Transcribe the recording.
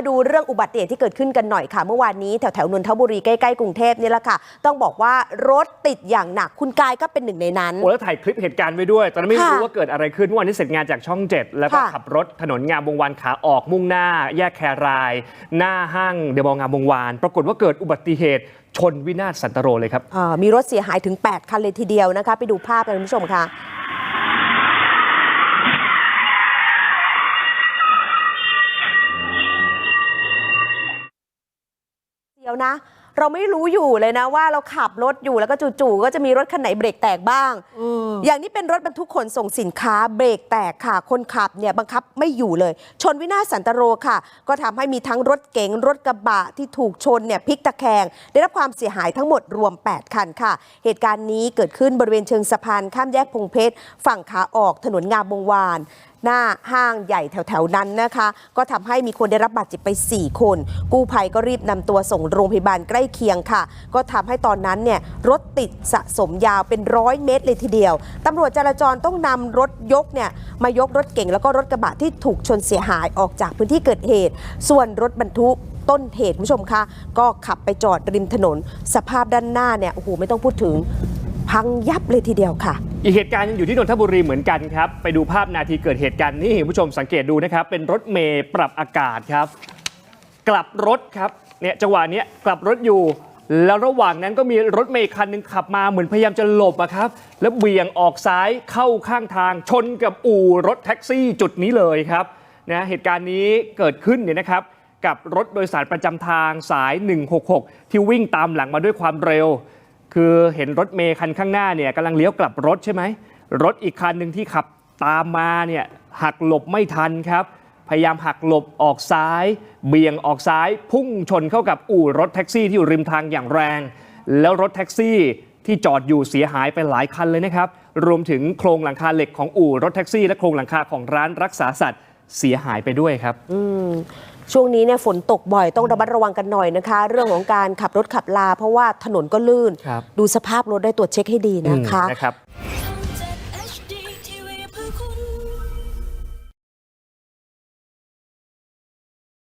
มาดูเรื่องอุบัติเหตุที่เกิดขึ้นกันหน่อยค่ะ เมื่อวานนี้แถวแถวๆนนทบุรีใกล้ๆกรุงเทพนี่แหละค่ะ ต้องบอกว่ารถติดอย่างหนักคุณกายก็เป็นหนึ่งในนั้นโอ้แล้วถ่ายคลิปเหตุการณ์ไว้ด้วย ตอนนั้นไม่ค่ะรู้ว่าเกิดอะไรขึ้นเมื่อวานนี้เสร็จงานจากช่องเจ็ดแล้วก็ค่ะขับรถถนนงามวงวานขาออกมุ่งหน้า แยกแคราย หน้าห้างเดอะมอลล์งามวงวาน ปรากฏว่าเกิดอุบัติเหตุชนวินาศสันตโรเลยครับอ่ามีรถเสียหายถึง 8 คันเลยทีเดียวนะคะ ไปดูภาพกันคุณผู้ชมค่ะ เดี๋ยวนะ เราไม่รู้อยู่เลยนะว่าเราขับรถอยู่แล้วก็จู่ๆก็จะมีรถคันไหนเบรกแตกบ้าง อย่างนี้เป็นรถบรรทุกขนส่งสินค้าเบรกแตกค่ะ คนขับเนี่ยบังคับไม่อยู่เลย ชนวินาศสันตโรค่ะ ก็ทำให้มีทั้งรถเก๋งรถกระบะที่ถูกชนเนี่ยพลิกตะแคง ได้รับความเสียหายทั้งหมดรวม 8 คันค่ะ เหตุการณ์นี้เกิดขึ้นบริเวณเชิงสะพานข้ามแยกพงเพชรฝั่งขาออกถนนงามวงวาน หน้าห้างใหญ่แถวๆนั้นนะคะ ก็ทำให้มีคนได้รับบาดเจ็บไป 4 คน กู้ภัยก็รีบนำตัวส่งโรงพยาบาลใกล้เคียงค่ะ ก็ทำให้ตอนนั้นเนี่ยรถติดสะสมยาวเป็นร้อยเมตรเลยทีเดียวตำรวจจราจรต้องนำรถยกเนี่ยมายกรถเก่งแล้วก็รถกระบะที่ถูกชนเสียหายออกจากพื้นที่เกิดเหตุ ส่วนรถบรรทุกต้นเหตุคุณผู้ชมคะก็ขับไปจอดริมถนน สภาพด้านหน้าเนี่ยโอ้โหไม่ต้องพูดถึง พังยับเลยทีเดียวค่ะ อีกเหตุการณ์ยังอยู่ที่นนทบุรีเหมือนกันครับ ไปดูภาพนาทีเกิดเหตุการณ์นี่คุณผู้ชมสังเกตดูนะครับ เป็นรถเมย์ปรับอากาศครับ กลับรถครับเนี่ยจังหวะนี้กลับรถอยู่ แล้วระหว่างนั้นก็มีรถเมย์คันหนึ่งขับมาเหมือนพยายามจะหลบอะครับ แล้วเบี่ยงออกซ้ายเข้าข้างทางชนกับอู่รถแท็กซี่จุดนี้เลยครับนะเหตุการณ์นี้เกิดขึ้นเนี่ยนะครับ กับรถโดยสารประจำทางสาย 166 ที่วิ่งตามหลังมาด้วยความเร็ว คือเห็นรถเมย์คันข้างหน้าเนี่ยกำลังเลี้ยวกลับรถใช่ไหมรถอีกคันหนึ่งที่ขับตามมาเนี่ยหักหลบไม่ทันครับ พยายามหักหลบออกซ้าย เบี่ยงออกซ้าย พุ่งชนเข้ากับอู่รถแท็กซี่ที่อยู่ริมทางอย่างแรง แล้วรถแท็กซี่ที่จอดอยู่เสียหายไปหลายคันเลยนะครับ รวมถึงโครงหลังคาเหล็กของอู่รถแท็กซี่และโครงหลังคาของร้านรักษาสัตว์ เสียหายไปด้วยครับ ช่วงนี้เนี่ยฝนตกบ่อยต้องระมัดระวังกันหน่อยนะคะ เรื่องของการขับรถขับลา เพราะว่าถนนก็ลื่น ครับดูสภาพรถได้ตรวจเช็คให้ดีนะคะนะครับ